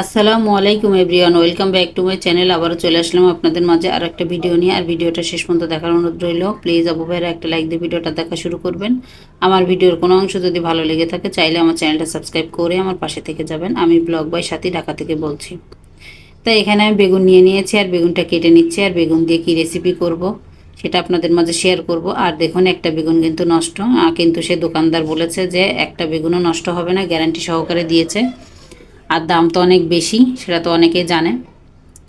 আসসালামু আলাইকুম everyone, welcome back to my channel. আবারও চলে আসলাম আপনাদের মাঝে আর একটা ভিডিও নিয়ে। আর ভিডিওটা শেষ পর্যন্ত দেখার অনুরোধ রইল। প্লিজ আবু ভাইরা একটা লাইক দিয়ে ভিডিওটা দেখা শুরু করবেন। আমার ভিডিওর কোনো অংশ যদি ভালো লেগে থাকে, চাইলে আমার চ্যানেলটা সাবস্ক্রাইব করে আমার পাশে থেকে যাবেন। আমি ব্লগ বাই সাথী ঢাকা থেকে বলছি। তাই এখানে আমি বেগুন নিয়ে নিয়েছি আর বেগুনটা কেটে নিচ্ছি। আর বেগুন দিয়ে কি রেসিপি করব সেটা আপনাদের মাঝে শেয়ার করব। আর দেখুন, একটা বেগুন কিন্তু নষ্ট। কিন্তু সে দোকানদার বলেছে যে, একটা বেগুনও নষ্ট হবে না গ্যারান্টি সহকারে দিয়েছে। আর দাম তো অনেক বেশি, সেটা তো অনেকেই জানে।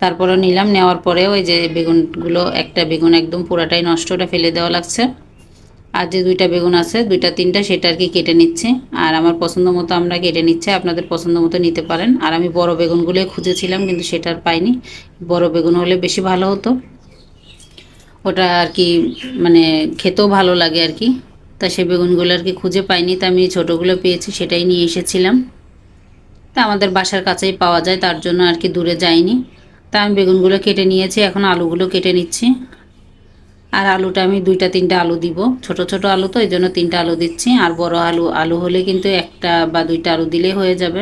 তারপরে নিলাম, নেওয়ার পরেও ওই যে বেগুনগুলো, একটা বেগুন একদম পুরাটাই নষ্ট, ওটা ফেলে দেওয়া লাগছে। আর যে দুইটা বেগুন আছে, দুইটা তিনটা, সেটা আর কি কেটে নিচ্ছে। আর আমার পছন্দ মতো আমরা কেটে নিচ্ছে, আপনাদের পছন্দ মতো নিতে পারেন। আর আমি বড় বেগুনগুলোই খুঁজেছিলাম, কিন্তু সেটা আর পাইনি। বড় বেগুন হলে বেশি ভালো হতো। ওটা আর কি মানে খেতেও ভালো লাগে আর কি। তা সে বেগুনগুলো আর কি খুঁজে পাইনি, তা আমি ছোটোগুলো পেয়েছি, সেটাই নিয়ে এসেছিলাম। তা আমাদের বাসার কাছেই পাওয়া যায়, তার জন্য আর কি দূরে যাইনি। তা আমি বেগুনগুলো কেটে নিয়েছি, এখন আলুগুলো কেটে নিচ্ছি। আর আলুটা আমি দুইটা তিনটা আলু দিব। ছোট ছোট আলু তো, এই জন্য তিনটা আলু দিচ্ছি। আর বড় আলু আলু হলে কিন্তু একটা বা দুইটা আলু দিলেই হয়ে যাবে।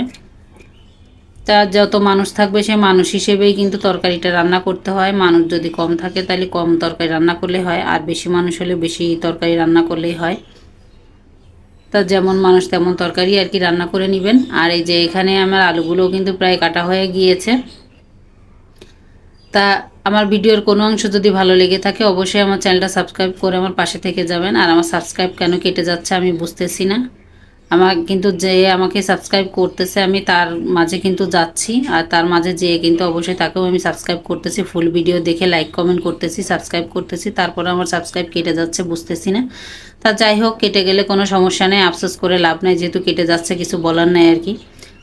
তা যত মানুষ থাকবে, সে মানুষ হিসেবেই কিন্তু তরকারিটা রান্না করতে হয়। মানুষ যদি কম থাকে, তাহলে কম তরকারি রান্না করলে হয়। আর বেশি মানুষ হলে বেশি তরকারি রান্না করলেই হয়। তা যেমন মানুষ তেমন তরকারি আর কি রান্না করে নেবেন। আর এই যে এখানে আমার আলুগুলোও কিন্তু প্রায় কাটা হয়ে গিয়েছে। তা আমার ভিডিওর কোনো অংশ যদি ভালো লেগে থাকে, অবশ্যই আমার চ্যানেলটা সাবস্ক্রাইব করে আমার পাশে থেকে যাবেন। আর আমার সাবস্ক্রাইব কেন কেটে যাচ্ছে আমি বুঝতেছি না। আমার কিন্তু যে আমাকে সাবস্ক্রাইব করতেছে, আমি তার মাঝে কিন্তু যাচ্ছি। আর তার মাঝে যে কিন্তু অবশ্যই তাকেও আমি সাবস্ক্রাইব করতেছি ফুল ভিডিও দেখে লাইক কমেন্ট করতেছি সাবস্ক্রাইব করতেছি। তারপরে আমার সাবস্ক্রাইব কেটে যাচ্ছে, বুঝতেছি না। তা যাই হোক, কেটে গেলে কোনো সমস্যা নেই, আফসোস করে লাভ নেই, যেহেতু কেটে যাচ্ছে, কিছু বলার নেই আর কি।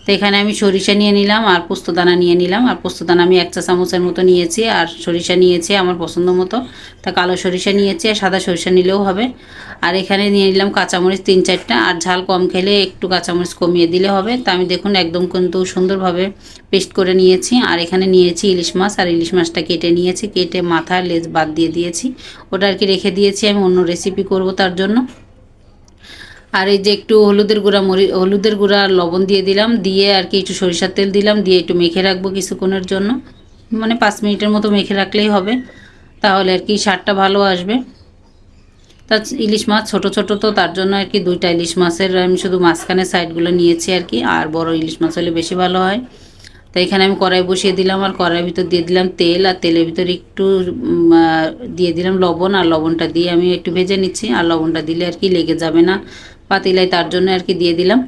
তো এখানে আমি সরিষা নিয়ে নিলাম আর পোস্তদানা নিয়ে নিলাম। আর পোস্তদানা আমি এক চা চামচের মতো নিয়েছি আর সরিষা নিয়েছি আমার পছন্দ মতো। তা কালো সরিষা নিয়েছি আর সাদা সরিষা নিলেও হবে। আর এখানে নিয়ে নিলাম কাঁচামরিচ তিন চারটা। আর ঝাল কম খেলে একটু কাঁচামরিচ কমিয়ে দিলে হবে। তা আমি দেখুন একদম কিন্তু সুন্দরভাবে পেস্ট করে নিয়েছি। আর এখানে নিয়েছি ইলিশ মাছ। আর ইলিশ মাছটা কেটে নিয়েছি। কেটে মাথা লেজ বাদ দিয়ে দিয়েছি। ওটা আর কি রেখে দিয়েছি। আমি অন্য রেসিপি করব তার জন্য। আর এই যে একটু হলুদের গুঁড়া, মরি, হলুদের গুঁড়া আর লবণ দিয়ে দিলাম, দিয়ে আর কি একটু সরিষার তেল দিলাম, দিয়ে একটু মেখে রাখব কিছুক্ষণের জন্য। মানে পাঁচ মিনিটের মতো মেখে রাখলেই হবে, তাহলে আর কি স্বাদটা ভালো আসবে। তা ইলিশ মাছ ছোট ছোট তো, তার জন্য আর কি দুইটা ইলিশ মাছের, আমি শুধু মাঝখানে সাইডগুলো নিয়েছি আর কি, আর বড় ইলিশ মাছ হলে বেশি ভালো হয়। তো এখানে আমি কড়াই বসিয়ে দিলাম, আর কড়াইয়ের ভিতর দিয়ে দিলাম তেল, আর তেলের ভিতর একটু দিয়ে দিলাম লবণ, আর লবণটা দিয়ে আমি একটু ভেজে নিচ্ছি, আর লবণটা দিলে আর কি লেগে যাবে না। পাতিলাই তার জন্য আর কি দিয়ে দিলাম।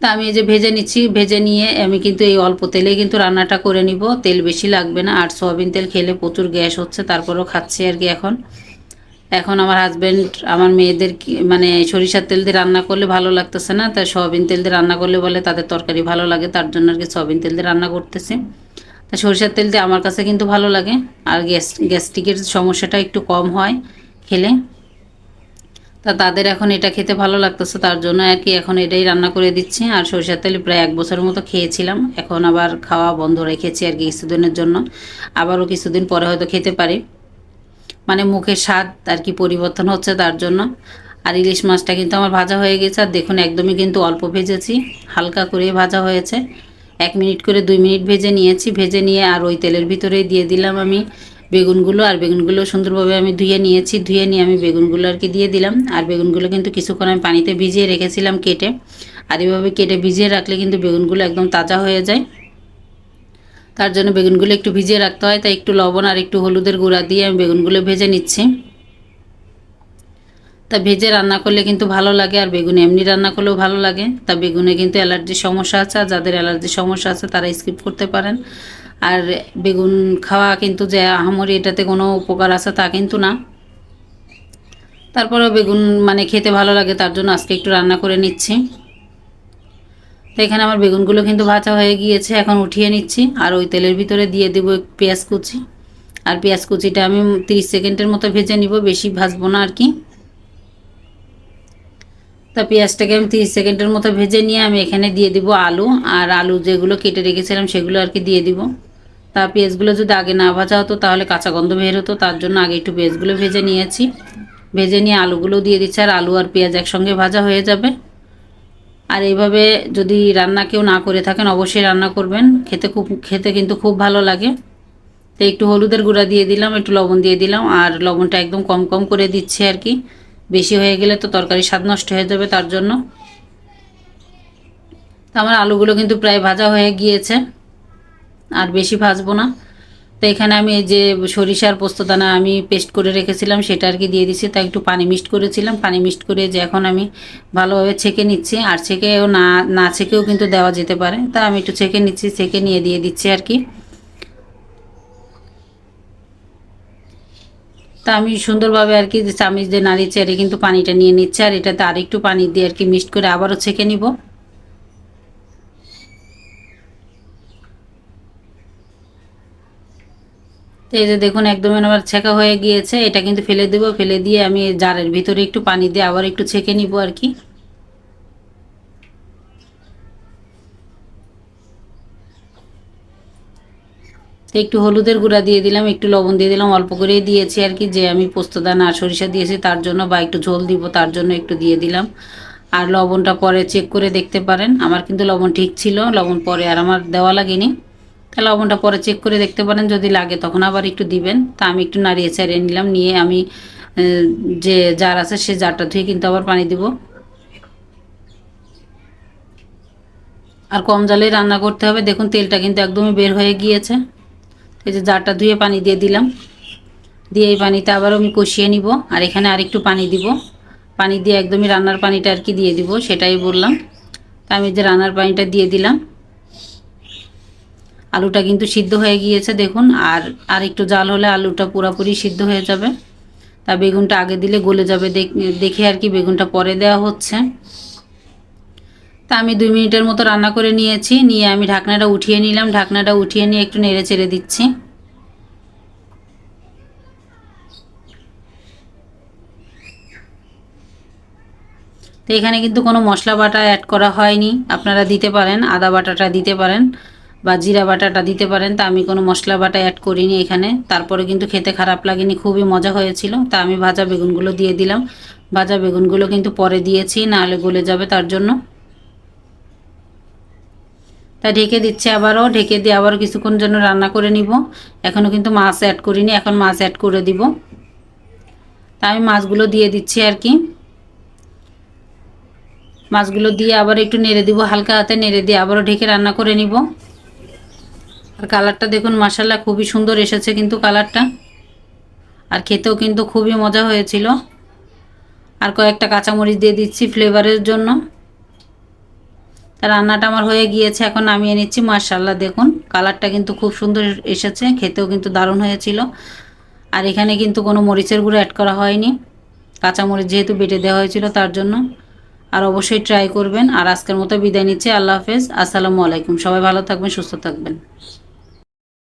তা আমি এই যে ভেজে নিচ্ছি, ভেজে নিয়ে আমি কিন্তু এই অল্প তেলে কিন্তু রান্নাটা করে নিব। তেল বেশি লাগবে না, আর সয়াবিন তেল খেলে প্রচুর গ্যাস হচ্ছে, তারপরেও খাচ্ছি আর কি এখন। এখন আমার হাজব্যান্ড আমার মেয়েদের মানে সরিষার তেল দিয়ে রান্না করলে ভালো লাগতেছে না, তাই সয়াবিন তেল দিয়ে রান্না করলে বলে তাদের তরকারি ভালো লাগে, তার জন্য আর কি সয়াবিন তেল দিয়ে রান্না করতেছে। তা সরিষার তেল দিয়ে আমার কাছে কিন্তু ভালো লাগে, আর গ্যাস, গ্যাস্ট্রিকের সমস্যাটা একটু কম হয় খেলে। তা তাদের এখন এটা খেতে ভালো লাগতেছে, তার জন্য আর কি এখন এটাই রান্না করে দিচ্ছি। আর সরিষার তেল প্রায় এক বছরের মতো খেয়েছিলাম, এখন আবার খাওয়া বন্ধ রেখেছি আর কি কিছুদিনের জন্য। আবারও কিছুদিন পরে হয়তো খেতে পারি। মানে মুখের স্বাদ আর কি পরিবর্তন হচ্ছে তার জন্য। আর ইলিশ মাছটা কিন্তু আমার ভাজা হয়ে গেছে, আর দেখুন একদমই কিন্তু অল্প ভেজেছি, হালকা করে ভাজা হয়েছে। এক মিনিট করে দুই মিনিট ভেজে নিয়েছি, ভেজে নিয়ে আর ওই তেলের ভিতরেই দিয়ে দিলাম আমি। বেগুনগুলো আর বেগুনগুলো সুন্দরভাবে আমি ধুয়ে নিয়েছি, ধুয়ে নিয়ে আমি বেগুনগুলো আর কি দিয়ে দিলাম। আর বেগুনগুলো কিন্তু কিছুক্ষণ আমি পানিতে ভিজিয়ে রেখেছিলাম কেটে। আর এভাবে কেটে ভিজিয়ে রাখলে কিন্তু বেগুনগুলো একদম তাজা হয়ে যায়। তার জন্য বেগুনগুলো একটু ভিজিয়ে রাখতে হয়, তাই একটু লবণ আর একটু হলুদের গুঁড়া দিয়ে আমি বেগুনগুলো ভেজে নিচ্ছি। তা ভেজে রান্না করলে কিন্তু ভালো লাগে, আর বেগুন এমনি রান্না করলেও ভালো লাগে। তা বেগুনে কিন্তু অ্যালার্জির সমস্যা আছে, আর যাদের অ্যালার্জির সমস্যা আছে তারা স্কিপ করতে পারেন। আর বেগুন খাওয়া কিন্তু যে আহামরি এটাতে কোনো উপকার আছে তা কিন্তু না। তারপরেও বেগুন মানে খেতে ভালো লাগে, তার জন্য আজকে একটু রান্না করে নিচ্ছি। তো এখানে আমার বেগুনগুলো কিন্তু ভাজা হয়ে গিয়েছে, এখন উঠিয়ে নিচ্ছি আর ওই তেলের ভিতরে দিয়ে দেবো পেঁয়াজ কুচি। আর পেঁয়াজ কুচিটা আমি তিরিশ সেকেন্ডের মতো ভেজে নিব, বেশি ভাজবো না আর কি। তা পেঁয়াজটাকে আমি তিরিশ সেকেন্ডের মতো ভেজে নিয়ে আমি এখানে দিয়ে দিব আলু, আর আলু যেগুলো কেটে রেখেছিলাম সেগুলো আর কি দিয়ে দিব। তা পেঁয়াজগুলো যদি আগে না ভাজা হতো, তাহলে কাঁচা গন্ধ বের হতো। তার জন্য আগে একটু পেঁয়াজগুলো ভেজে নিয়েছি। ভেজে নিয়ে আলুগুলো দিয়ে দিচ্ছি, আর আলু আর পেঁয়াজ একসঙ্গে ভাজা হয়ে যাবে। আর এইভাবে যদি রান্না কেউ না করে থাকেন, অবশ্যই রান্না করবেন। খেতে খুব, খেতে কিন্তু খুব ভালো লাগে। তো একটু হলুদের গুঁড়া দিয়ে দিলাম, একটু লবণ দিয়ে দিলাম, আর লবণটা একদম কম কম করে দিচ্ছি আর কি। বেশি হয়ে গেলে তো তরকারি স্বাদ নষ্ট হয়ে যাবে তার জন্য। তো আমার আলুগুলো কিন্তু প্রায় ভাজা হয়ে গিয়েছে। আর বেশি ভাজবো না। তো এখানে আমি যে সরিষার পোস্তদানা আমি পেস্ট করে রেখেছিলাম, সেটা আর কি দিয়ে দিচ্ছি তা একটু পানি মিক্সড করেছিলাম, পানি মিক্সড করে যে এখন আমি ভালোভাবে ছেঁকে নিচ্ছি। আর ছেঁকেও না না ছেঁকেও কিন্তু দেওয়া যেতে পারে। তা আমি একটু ছেঁকে নিচ্ছি, ছেঁকে নিয়ে দিয়ে দিচ্ছি আর কি। তা আমি সুন্দরভাবে আর কি চামিচ দিয়ে নাড়িয়ে চেড়ে কিন্তু পানিটা নিয়ে নিচ্ছে। আর এটাতে আরেকটু পানি দিয়ে আর কি মিক্সড করে আবারও ছেঁকে নিব। তো এই যে দেখুন একদম আমার ছেঁকা হয়ে গিয়েছে। এটা কিন্তু ফেলে দেবো, ফেলে দিয়ে আমি জারের ভিতরে একটু পানি দিয়ে আবার একটু ছেঁকে নিব আর কি। একটু হলুদের গুঁড়া দিয়ে দিলাম, একটু লবণ দিয়ে দিলাম, অল্প করেই দিয়েছি আর কি। যে আমি পোস্তদানা আর সরিষা দিয়েছি তার জন্য বা একটু ঝোল দিব তার জন্য একটু দিয়ে দিলাম। আর লবণটা পরে চেক করে দেখতে পারেন। আমার কিন্তু লবণ ঠিক ছিল, লবণ পরে আর আমার দেওয়া লাগেনি। লবণটা পরে চেক করে দেখতে পারেন, যদি লাগে তখন আবার একটু দিবেন। তা আমি একটু নাড়িয়ে ছাড়িয়ে নিলাম, নিয়ে আমি যে জার আছে সে জারটা ধুয়ে কিন্তু আবার পানি দিব। আর কম জালেই রান্না করতে হবে। দেখুন, তেলটা কিন্তু একদমই বের হয়ে গিয়েছে। এই যে জারটা ধুয়ে পানি দিয়ে দিলাম। দিয়ে এই পানিতে আবার আমি কষিয়ে নিব, আর এখানে আরেকটু পানি দিব। পানি দিয়ে একদমই রান্নার পানিটা আর কি দিয়ে দিব, সেটাই বললাম। তা আমি যে রান্নার পানিটা দিয়ে দিলাম আলুটা কিন্তু সিদ্ধ হয়ে গিয়েছে, দেখুন। আর আর একটু জাল হলে আলুটা পুরোপুরি সিদ্ধ হয়ে যাবে। তা বেগুনটা আগে দিলে গলে যাবে, দেখে আর কি বেগুনটা পরে দেওয়া হচ্ছে। তা আমি দুই মিনিটের মতো রান্না করে নিয়েছি, নিয়ে আমি ঢাকনাটা উঠিয়ে নিলাম। ঢাকনাটা উঠিয়ে নিয়ে একটু নেড়ে চেড়ে দিচ্ছি। তো এখানে কিন্তু কোনো মশলা বাটা অ্যাড করা হয়নি। আপনারা দিতে পারেন, আদা বাটাটা দিতে পারেন। বা জিরা বাটাটা দিতে পারেন। তা আমি কোনো মশলা বাটা অ্যাড করিনি এখানে। তারপরে কিন্তু খেতে খারাপ লাগেনি, খুবই মজা হয়েছিল। তা আমি ভাজা বেগুনগুলো দিয়ে দিলাম। ভাজা বেগুনগুলো কিন্তু পরে দিয়েছি, নাহলে গলে যাবে তার জন্য। তা ঢেকে দিচ্ছে আবারও। ঢেকে দিয়ে আবারও কিছুক্ষণ জন্য রান্না করে নিব। এখনও কিন্তু মাছ অ্যাড করিনি, এখন মাছ অ্যাড করে দিব। তা আমি মাছগুলো দিয়ে দিচ্ছি আর কি। মাছগুলো দিয়ে আবার একটু নেড়ে দিব, হালকা হাতে নেড়ে দিয়ে আবারও ঢেকে রান্না করে নিব। কালারটা দেখুন মাসাল্লা খুবই সুন্দর এসেছে কিন্তু কালারটা। আর খেতেও কিন্তু খুবই মজা হয়েছিল। আর কয়েকটা কাঁচামরিচ দিয়ে দিচ্ছি ফ্লেভারের জন্য। তা রান্নাটা আমার হয়ে গিয়েছে, এখন নামিয়ে নিচ্ছি মার্শাল্লাহ দেখুন। কালারটা কিন্তু খুব সুন্দর এসেছে, খেতেও কিন্তু দারুণ হয়েছিল। আর এখানে কিন্তু কোনো মরিচের গুঁড়ো অ্যাড করা হয়নি। কাঁচামরিচ যেহেতু বেটে দেওয়া হয়েছিল তার জন্য। আর অবশ্যই ট্রাই করবেন। আর আজকের মতো বিদায় নিচ্ছি, আল্লাহ হাফেজ। আসসালামু আলাইকুম। সবাই ভালো থাকবেন, সুস্থ থাকবেন।